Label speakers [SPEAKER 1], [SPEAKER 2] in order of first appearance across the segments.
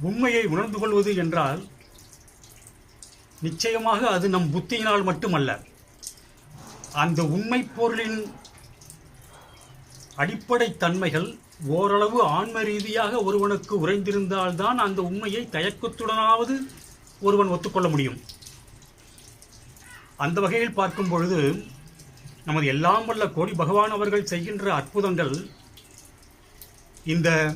[SPEAKER 1] உண்மையை உணர்ந்து கொள்வது என்றால் நிச்சயமாக அது நம் புத்தியினால் மட்டுமல்ல. அந்த உண்மை பொருளின் அடிப்படை தன்மைகள் ஓரளவு ஆன்ம ரீதியாக ஒருவனுக்கு உறைந்திருந்தால்தான் அந்த உண்மையை தயக்கத்துடனாவது ஒருவன் ஒத்துக்கொள்ள முடியும். அந்த வகையில் பார்க்கும் பொழுது நமது எல்லாம் வல்ல கோடி பகவான் அவர்கள் செய்கின்ற அற்புதங்கள் இந்த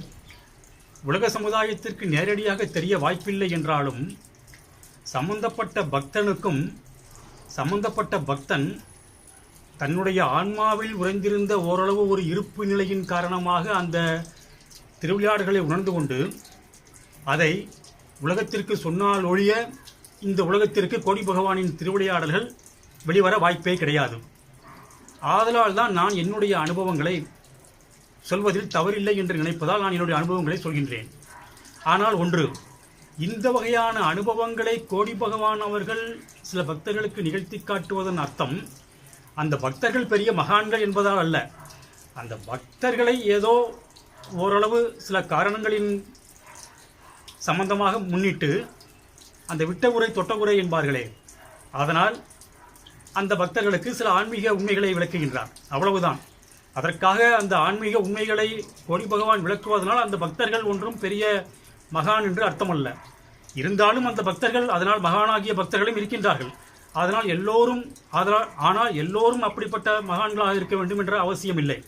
[SPEAKER 1] உலக சமுதாயத்திற்கு நேரடியாக தெரிய வாய்ப்பில்லை என்றாலும் சம்பந்தப்பட்ட பக்தனுக்கும் சம்பந்தப்பட்ட பக்தன் தன்னுடைய ஆன்மாவில் உறைந்திருந்த ஓரளவு ஒரு இருப்பு நிலையின் காரணமாக அந்த திருவிளையாடுகளை உணர்ந்து கொண்டு அதை உலகத்திற்கு சொன்னால் ஒழிய இந்த உலகத்திற்கு கோடி பகவானின் திருவிளையாடல்கள் வெளிவர வாய்ப்பே கிடையாது. ஆதலால் தான் நான் என்னுடைய அனுபவங்களை சொல்வதில் தவறில்லை என்று நினைப்பதால் நான் என்னுடைய அனுபவங்களை சொல்கின்றேன். ஆனால் ஒன்று இந்த வகையான அனுபவங்களை கோடி பகவான் அவர்கள் சில பக்தர்களுக்கு நிகழ்த்தி காட்டுவதன் அர்த்தம் அந்த பக்தர்கள் பெரிய மகான்கள் என்பதால் அல்ல. அந்த பக்தர்களை ஏதோ ஓரளவு சில காரணங்களின் சம்பந்தமாக முன்னிட்டு அந்த விட்ட உரை தொட்ட உரை என்பார்களே அதனால் அந்த பக்தர்களுக்கு சில ஆன்மீக உண்மைகளை விளக்குகின்றார். அவ்வளவுதான். அதற்காக அந்த ஆன்மீக உண்மைகளை கோடி பகவான் விளக்குவதனால் அந்த பக்தர்கள் ஒன்றும் பெரிய மகான் என்று அர்த்தமல்ல. இருந்தாலும் அந்த பக்தர்கள் அதனால் மகானாகிய பக்தர்களும் இருக்கின்றார்கள். அதனால் எல்லோரும் அதனால் ஆனால் எல்லோரும் அப்படிப்பட்ட மகான்களாக இருக்க வேண்டும் என்ற அவசியம் இல்லை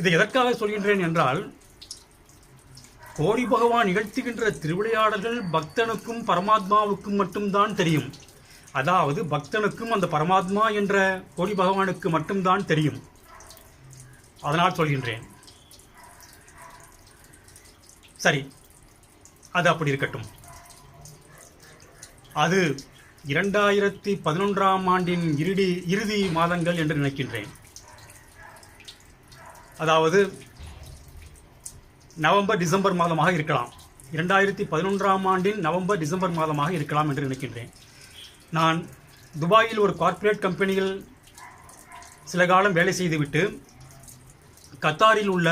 [SPEAKER 1] இதை எதற்காக சொல்கின்றேன் என்றால் கோடி பகவான் நிகழ்த்துகின்ற திருவிளையாடல்கள் பக்தனுக்கும் பரமாத்மாவுக்கும் மட்டும்தான் தெரியும். அதாவது பக்தனுக்கும் அந்த பரமாத்மா என்ற கோடி பகவானுக்கு மட்டும்தான் தெரியும். அதனால் சொல்கின்றேன். சரி அது அப்படி இருக்கட்டும். அது இரண்டாயிரத்தி பதினொன்றாம் ஆண்டின் இறுதி இறுதி மாதங்கள் என்று நினைக்கின்றேன். அதாவது நவம்பர் டிசம்பர் மாதமாக இருக்கலாம். இரண்டாயிரத்தி பதினொன்றாம் ஆண்டின் நவம்பர் டிசம்பர் மாதமாக இருக்கலாம் என்று நினைக்கின்றேன். நான் துபாயில் ஒரு கார்ப்பரேட் கம்பெனியில் சில காலம் வேலை செய்துவிட்டு கத்தாரில் உள்ள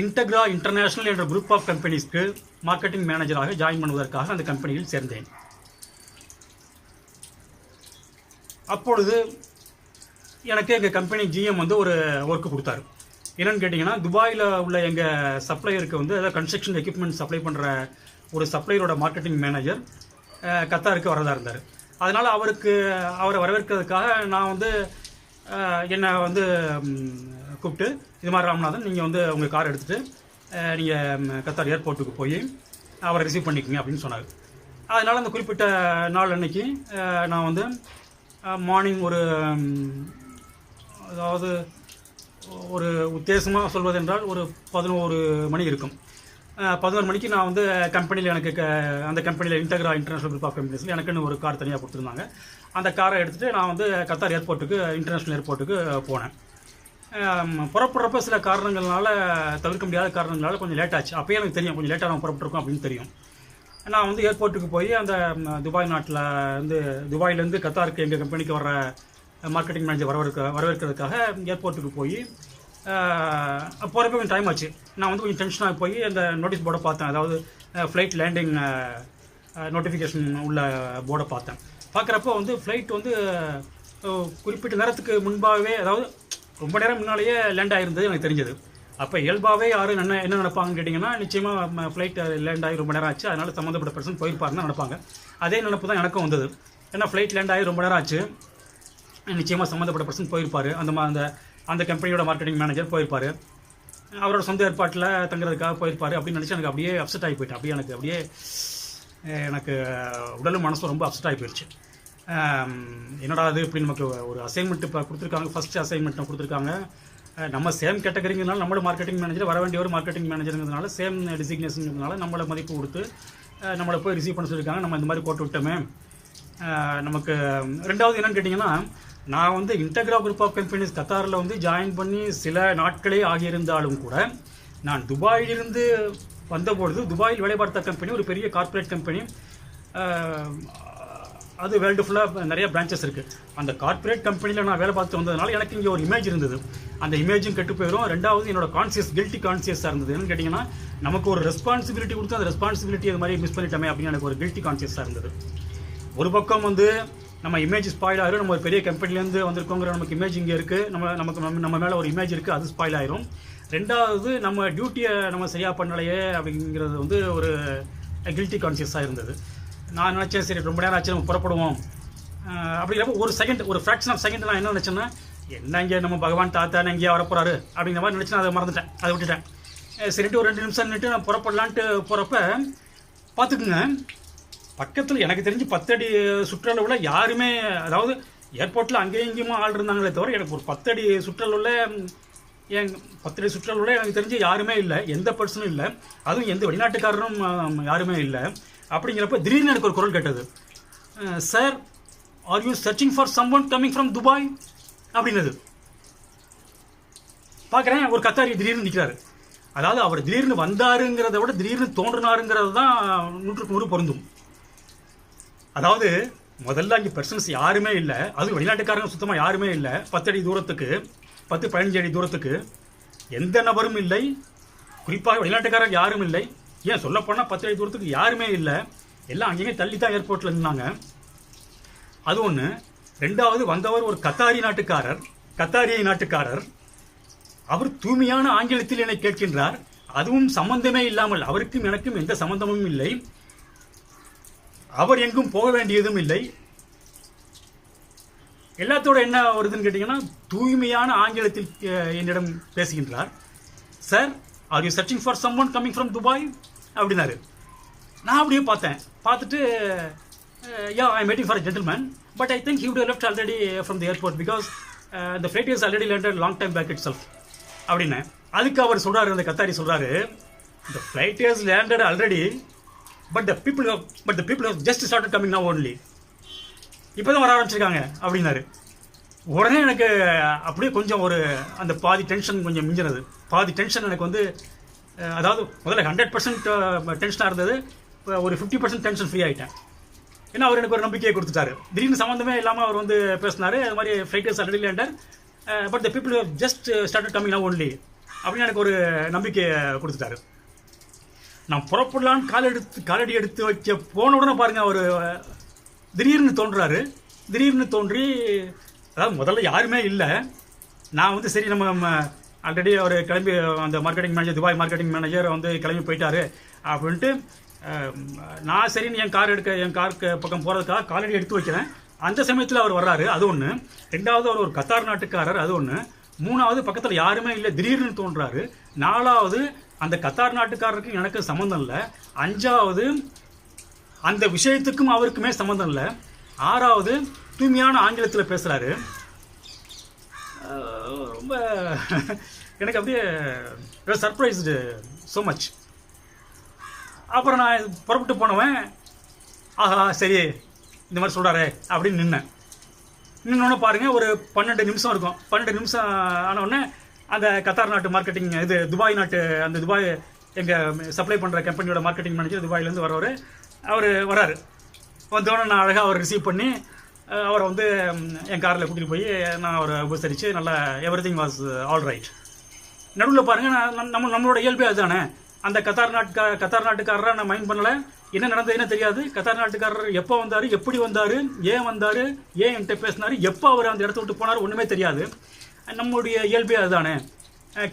[SPEAKER 1] இன்டெக்ரா இன்டர்நேஷ்னல் என்ற குரூப் ஆஃப் கம்பெனிஸ்க்கு மார்க்கெட்டிங் மேனேஜராக ஜாயின் பண்ணுவதற்காக அந்த கம்பெனியில் சேர்ந்தேன். அப்பொழுது எனக்கு எங்கள் கம்பெனி ஜிஎம் வந்து ஒரு ஒர்க்கு கொடுத்தாரு. என்னென்னு கேட்டிங்கன்னா துபாயில் உள்ள எங்கள் சப்ளையருக்கு வந்து அதாவது கன்ஸ்ட்ரக்ஷன் எக்யூப்மெண்ட் சப்ளை பண்ணுற ஒரு சப்ளையரோட மார்க்கெட்டிங் மேனேஜர் கத்தாருக்கு வரதாக இருந்தார். அதனால் அவருக்கு அவரை வரவேற்கிறதுக்காக நான் வந்து என்னை வந்து கூப்பிட்டு இது மாதிரி ராமநாதன் நீங்கள் வந்து உங்கள் கார் எடுத்துகிட்டு நீங்கள் கத்தார் ஏர்போர்ட்டுக்கு போய் அவரை ரிசீவ் பண்ணிக்கோங்க அப்படின்னு சொன்னார். அதனால் அந்த குறிப்பிட்ட நாள் அன்னைக்கு நான் வந்து மார்னிங் ஒரு அதாவது ஒரு உத்தேசமாக சொல்வதென்றால் ஒரு பதினோரு மணி இருக்கும். பதினோரு மணிக்கு நான் வந்து கம்பெனியில் எனக்கு அந்த கம்பெனியில் இன்டெக்ரா இன்டர்நேஷனல் குரூப் ஆஃப் கம்பெனிஸில் எனக்குன்னு ஒரு கார் தனியாக கொடுத்துருந்தாங்க. அந்த காரை எடுத்துகிட்டு நான் வந்து கத்தார் ஏர்போர்ட்டுக்கு இன்டர்நேஷ்னல் ஏர்போர்ட்டுக்கு போனேன். புறப்படுறப்ப சில காரணங்கள்னால தவிர்க்க முடியாத காரணங்களால கொஞ்சம் லேட் ஆச்சு. அப்பயே எனக்கு தெரியும் கொஞ்சம் லேட்டாக நம்ம புறப்பட்டுருக்கோம் அப்படின்னு தெரியும். நான் வந்து ஏர்போர்ட்டுக்கு போய் அந்த துபாய் நாட்டில் வந்து துபாயிலேருந்து கத்தாருக்கு எங்கள் கம்பெனிக்கு வர மார்க்கெட்டிங் மேனேஜர் வரவேற்க வரவேற்கிறதுக்காக ஏர்போர்ட்டுக்கு போய் போகிறப்ப கொஞ்சம் டைம் ஆச்சு. நான் வந்து கொஞ்சம் டென்ஷனாக போய் அந்த நோட்டீஸ் போர்டை பார்த்தேன். அதாவது ஃப்ளைட் லேண்டிங் நோட்டிஃபிகேஷன் உள்ள போர்டை பார்த்தேன். பார்க்குறப்போ வந்து ஃப்ளைட் வந்து குறிப்பிட்ட நேரத்துக்கு முன்பாகவே அதாவது ரொம்ப நேரம் முன்னாலேயே லேண்ட் ஆகிருந்தது எனக்கு தெரிஞ்சது. அப்போ இயல்பாகவே யாரும் என்ன என்ன நினைப்பாங்கன்னு கேட்டிங்கன்னா நிச்சயமாக ஃப்ளைட் லேண்ட் ஆகி ரொம்ப நேரம் ஆச்சு. அதனால் சம்மந்தப்பட்ட பர்சன் போயிருப்பாருன்னு நினைப்பாங்க. அதே நினைப்பு தான் எனக்கும் வந்தது. ஏன்னா ஃப்ளைட் லேண்ட் ஆகி ரொம்ப நேரம் ஆச்சு. நிச்சயமாக சம்மந்தப்பட்ட பர்சன் போயிருப்பார். அந்த அந்த அந்த கம்பெனியோட மார்க்கெட்டிங் மேனேஜர் போயிருப்பார். அவரோட சொந்த ஏற்பாட்டில் தங்குறதுக்காக போயிருப்பார் அப்படின்னு நினச்சி எனக்கு அப்படியே அப்செட் ஆகி போயிட்டேன். அப்படியே எனக்கு அப்படியே எனக்கு உடலும் மனசும் ரொம்ப அப்செட் ஆகி போயிடுச்சு என்னடா அது இப்படி நமக்கு ஒரு அசைன்மெண்ட் இப்போ கொடுத்துருக்காங்க ஃபஸ்ட் அசைன்மெண்ட் கொடுத்துருக்காங்க. நம்ம சேம் கேட்டகரிங்கிறதுனால நம்மளோட மார்க்கெட்டிங் மேனேஜர் வர வேண்டிய ஒரு மார்க்கெட்டிங் மேனேஜருங்கிறதுனால சேம் டிசிக்னேஷனுங்கிறதுனால நம்மளை மதிப்பு கொடுத்து நம்மளை போய் ரிசீவ் பண்ண சொல்லியிருக்காங்க. நம்ம இந்த மாதிரி போட்டு விட்டோமே. நமக்கு ரெண்டாவது என்னென்னு கேட்டிங்கன்னா நான் வந்து இன்டெக்ரா குரூப் ஆஃப் கம்பெனிஸ் கத்தாரில் வந்து ஜாயின் பண்ணி சில நாட்களே ஆகியிருந்தாலும் கூட நான் துபாயிலிருந்து வந்தபொழுது துபாயில் வேலை பார்த்த கம்பெனி ஒரு பெரிய கார்ப்பரேட் கம்பெனி அது வேர்ல்டு ஃபுல்லாக நிறைய பிரான்ச்சஸ் இருக்குது அந்த கார்ப்பரேட் கம்பெனியில் நான் வேலை பார்த்து வந்ததுனால எனக்கு இங்கே ஒரு இமேஜ் இருந்தது. அந்த இமேஜும் கெட்டு போயிடும் ரெண்டாவது என்னோட கான்சியஸ் கில்ட்டி கான்சியஸாக இருந்தது. என்னன்னு கேட்டிங்கன்னா நமக்கு ஒரு ரெஸ்பான்சிபிலிட்டி கொடுத்து அந்த ரெஸ்பான்சிபிலிட்டி அது மாதிரி மிஸ் பண்ணிட்டோமே அப்படின்னு எனக்கு ஒரு கில்ட்டி கான்சியஸாக இருந்தது. ஒரு பக்கம் வந்து நம்ம இமேஜ் ஸ்பாயில் ஆயிரும். நம்ம ஒரு பெரிய கம்பெனிலேருந்து வந்திருக்கோங்கிற நமக்கு இமேஜ் இங்கே இருக்குது நம்ம நமக்கு நம்ம நம்ம மேலே ஒரு இமேஜ் இருக்குது அது ஸ்பாயில் ஆயிரும். ரெண்டாவது நம்ம டியூட்டியை நம்ம சரியாக பண்ணலையே அப்படிங்கிறது வந்து ஒரு கில்ட்டி கான்சியஸாக இருந்தது. நான் நினச்சேன் சரி ரொம்ப நேரம் ஆச்சு நம்ம புறப்படுவோம். அப்படிங்கிறப்ப ஒரு செகண்ட் ஒரு ஃப்ராக்ஷன் ஆஃப் செகண்ட் நான் என்ன நினச்சேன்னா என்ன இங்கே நம்ம பகவான் தாத்தா எங்கேயா வரப்போறாரு? அப்படிங்கிற மாதிரி நினச்சி நான் அதை மறந்துட்டேன். அதை விட்டுட்டேன். சரிட்டு ஒரு ரெண்டு நிமிஷம் நின்றுட்டு நான் புறப்படலான்ட்டு போகிறப்ப பார்த்துக்குங்க. பக்கத்தில் எனக்கு தெரிஞ்சு பத்தடி சுற்றளவில் யாருமே அதாவது ஏர்போர்ட்டில் அங்கேயும் இங்கேயுமா ஆள் இருந்தாங்களே தவிர எனக்கு ஒரு பத்தடி சுற்றளவில் என் பத்தடி சுற்றளவில் எனக்கு தெரிஞ்சு யாருமே இல்லை. எந்த பர்சனும் இல்லை. அதுவும் எந்த வெளிநாட்டுக்காரரும் யாருமே இல்லை. அப்படிங்கிறப்ப திடீர்னு எனக்கு ஒரு குரல் கேட்டது. Sir are you searching for someone coming from Dubai அப்படின்னது. பார்க்குறேன் ஒரு கத்தாரி திடீர்னு நிற்கிறாரு அதாவது அவர் திடீர்னு வந்தாருங்கிறத விட திடீர்னு தோன்றினாருங்கிறது தான் நூற்றுக்கு நூறு பொருந்தும். அதாவது முதல்ல அங்கே பெர்சன்ஸ் யாருமே இல்லை. அதுவும் வெளிநாட்டுக்காரங்க சுத்தமாக யாருமே இல்லை. பத்தடி தூரத்துக்கு பத்து பதினஞ்சு அடி தூரத்துக்கு எந்த நபரும் இல்லை. குறிப்பாக வெளிநாட்டுக்காரங்க யாரும் இல்லை. ஏன் சொல்லப்போனால் பத்து அடி தூரத்துக்கு யாருமே இல்லை. எல்லாம் அங்கேயுமே தள்ளி தான் ஏர்போர்ட்டில் இருந்தாங்க. அது ஒன்று ரெண்டாவது வந்தவர் ஒரு கத்தாரி நாட்டுக்காரர். கத்தாரிய நாட்டுக்காரர். அவர் தூய்மையான ஆங்கிலத்தில் என்னை கேட்கின்றார். அதுவும் சம்பந்தமே இல்லாமல் அவருக்கும் எனக்கும் எந்த சம்பந்தமும் இல்லை. அவர் எங்கும் போக வேண்டியதும் இல்லை. எல்லாத்தோட என்ன வருதுன்னு கேட்டிங்கன்னா தூய்மையான ஆங்கிலத்தில் என்னிடம் பேசுகின்றார். Sir are you searching for someone coming from Dubai அப்படின்னாரு. நான் அப்படியே பார்த்தேன். பார்த்துட்டு yeah I waiting for gentleman but I think he left already from the airport because இந்த flight is already landed long time back itself அப்படின்னு அதுக்கு அவர் சொல்கிறாரு அந்த கத்தாரி சொல்கிறாரு இந்த flight is landed already but the people but the people just start coming now only இப்போ தான் வர ஆரம்பிச்சிருக்காங்க அப்படின்னாரு. உடனே எனக்கு அப்படியே கொஞ்சம் ஒரு அந்த பாதி டென்ஷன் கொஞ்சம் மிஞ்சினது. பாதி டென்ஷன் எனக்கு வந்து அதாவது முதல்ல ஹண்ட்ரட் பர்சன்ட் டென்ஷனாக இருந்தது. இப்போ ஒரு ஃபிஃப்டி பர்சன்ட் டென்ஷன் ஃப்ரீ ஆகிட்டேன் ஏன்னா அவர் எனக்கு ஒரு நம்பிக்கையை கொடுத்துட்டாரு. திடீர்னு சம்மந்தமே இல்லாமல் அவர் வந்து பேசினார். அது மாதிரி ஃப்ளைட்டர்ஸ் already landed but the people just start coming now only அப்படின்னு எனக்கு ஒரு நம்பிக்கையை கொடுத்துட்டாரு. நான் புறப்படலான்னு கால் எடுத்து காலடி எடுத்து வைக்க போன உடனே பாருங்க அவர் திடீர்னு தோன்றாரு. திடீர்னு தோன்றி அதாவது முதல்ல யாருமே இல்லை. நான் வந்து சரி நம்ம ஆல்ரெடி அவர் கிளம்பி அந்த marketing manager Dubai marketing manager வந்து கிளம்பி போயிட்டாரு அப்படின்ட்டு நான் சரின்னு என் கார் எடுக்க என் காருக்கு பக்கம் போகிறதுக்காக காலடி எடுத்து வைக்கிறேன். அந்த சமயத்தில் அவர் வர்றாரு அது ஒன்று ரெண்டாவது அவர் ஒரு கத்தார் நாட்டுக்காரர் அது ஒன்று மூணாவது பக்கத்தில் யாருமே இல்லை திடீர்னு தோன்றாரு. நாலாவது அந்த கத்தார் நாட்டுக்காரருக்கு எனக்கு சம்மந்தம் இல்லை. அஞ்சாவது அந்த விஷயத்துக்கும் அவருக்குமே சம்மந்தம் இல்லை. ஆறாவது தூய்மையான ஆங்கிலத்தில் பேசுகிறாரு ரொம்ப எனக்கு அப்படியே சர்ப்ரைஸ்டு ஸோ மச் அப்புறம் நான் புறப்பட்டு போனவன் ஆஹா சரி இந்த மாதிரி சொல்கிறாரே அப்படின்னு நின்னேன். நின்னோடனே பாருங்கள் ஒரு பன்னெண்டு நிமிஷம் இருக்கும். பன்னெண்டு நிமிஷம் ஆனவுடனே அந்த கத்தார் நாட்டு மார்க்கெட்டிங் இது துபாய் நாட்டு அந்த துபாய் எங்கள் சப்ளை பண்ணுற கம்பெனியோட மார்க்கெட்டிங் மேனேஜர் துபாயிலேருந்து வரவர் அவர் வராரு வந்தோடனே நான் அழகாக அவர் ரிசீவ் பண்ணி அவரை வந்து என் காரில் கூட்டிகிட்டு போய் நான் அவரை உபசரித்து நல்லா everything was all right நடுவில் பாருங்கள் நான் நம்ம- நம்ம நம்மளோட இயல்பே அதுதானே. அந்த கத்தார் நாட்டுக்கா கத்தார் நாட்டுக்காரரை நான் மைண்ட் பண்ணலை. என்ன நடந்ததுன்னு தெரியாது. கத்தார் நாட்டுக்காரர் எப்போ வந்தார் எப்படி வந்தார் ஏன் வந்தார் ஏன் என்கிட்ட பேசினார் எப்போ அவர் அந்த இடத்த விட்டு போனார் ஒன்றுமே தெரியாது. நம்முடைய இயல்பே அதுதானே.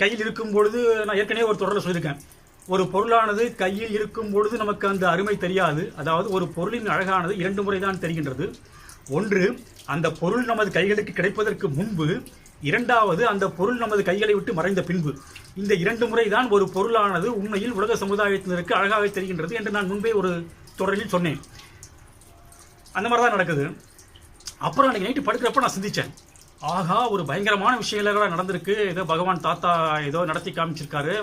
[SPEAKER 1] கையில் இருக்கும் பொழுது நான் ஏற்கனவே ஒரு தொடரில் சொல்லியிருக்கேன். ஒரு பொருளானது கையில் இருக்கும் பொழுது நமக்கு அந்த அருமை தெரியாது. அதாவது ஒரு பொருளின் அழகானது இரண்டு முறை தான் தெரிகின்றது. ஒன்று அந்த பொருள் நமது கைகளுக்கு கிடைப்பதற்கு முன்பு இரண்டாவது அந்த பொருள் நமது கைகளை விட்டு மறைந்த பின்பு. இந்த இரண்டு முறை தான் ஒரு பொருளானது உண்மையில் உலக சமுதாயத்தினருக்கு அழகாக தெரிகின்றது என்று நான் முன்பே ஒரு தொடரில் சொன்னேன். அந்த மாதிரி தான் நடக்குது. அப்புறம் அன்றைக்கி நைட்டு படுக்கிறப்ப நான் சிந்தித்தேன் ஆகா ஒரு பயங்கரமான விஷயங்கள் நடந்திருக்கு. ஏதோ பகவான் தாத்தா ஏதோ நடத்தி காமிச்சிருக்காரு.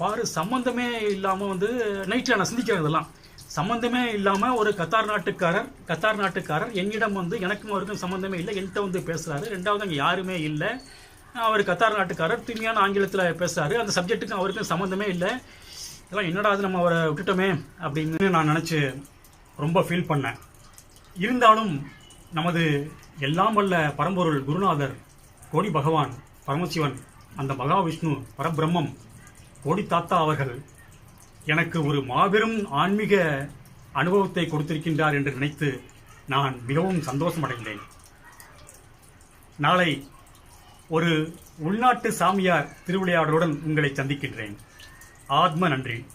[SPEAKER 1] பாரு சம்மந்தமே இல்லாமல் வந்து நைட்டில் நான் சிந்திக்கிறேன் இதெல்லாம். சம்மந்தமே இல்லாமல் ஒரு கத்தார் நாட்டுக்காரர் கத்தார் நாட்டுக்காரர் என்னிடம் வந்து எனக்கும் அவருக்கும் சம்மந்தமே இல்லை. என்கிட்ட வந்து பேசுகிறாரு ரெண்டாவது அங்கே யாருமே இல்லை. அவர் கத்தார் நாட்டுக்காரர் தூய்மையான ஆங்கிலத்தில் பேசுகிறாரு அந்த சப்ஜெக்ட்டுக்கும் அவருக்கும் சம்மந்தமே இல்லை. இதெல்லாம் என்னடா அது நம்ம அவரை விட்டுட்டோமே அப்படின்னு நான் நினச்சி ரொம்ப ஃபீல் பண்ணேன். இருந்தாலும் நமது எல்லாம் வல்ல பரம்பொருள் குருநாதர் கோடி பகவான் பரமசிவன் அந்த மகாவிஷ்ணு பரபிரம்மம் கோடி தாத்தா அவர்கள் எனக்கு ஒரு மாபெரும் ஆன்மீக அனுபவத்தை கொடுத்திருக்கின்றார் என்று நினைத்து நான் மிகவும் சந்தோஷமடைந்தேன். நாளை ஒரு உள்நாட்டு சாமியார் திருவிளையாடலுடன் உங்களை சந்திக்கின்றேன். ஆத்ம நன்றி.